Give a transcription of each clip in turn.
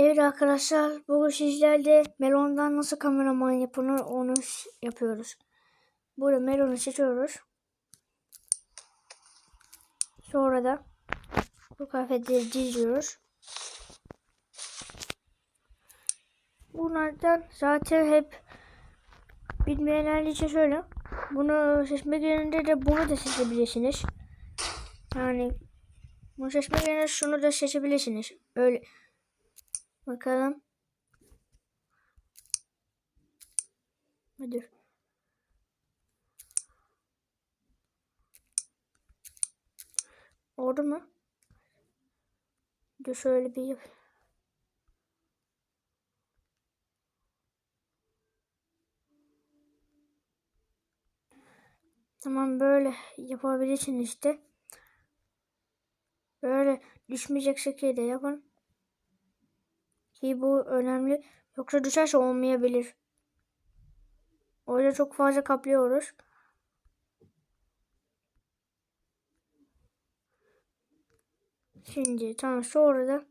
Evet arkadaşlar bugün sizlerle melondan nasıl kameraman yapılır onu yapıyoruz. Burada melonu seçiyoruz. Sonra da bu kafetleri diziyoruz. Bunlardan zaten hep bilmeyenler için şöyle. Bunu seçmek yerine de bunu da seçebilirsiniz. Yani bunu seçmek yerine şunu da seçebilirsiniz. Öyle Bakalım. Hadi. Oldu mu? Dur şöyle bir yap. Tamam böyle yapabilirsin işte. Böyle düşmeyecek şekilde yapın. Ki bu önemli. Yoksa düşerse olmayabilir. O yüzden çok fazla kaplıyoruz. Şimdi tamam sonra da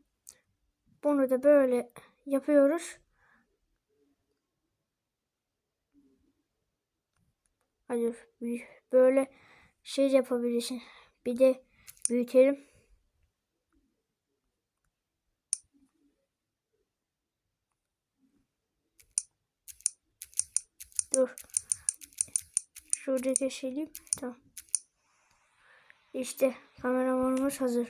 bunu da böyle yapıyoruz. Hadi böyle şey yapabilirsin. Bir de büyütelim. Dur. Şurada geçelim. Tamam. İşte kameramanımız hazır.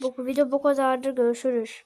Bu video bu kadardı. Görüşürüz.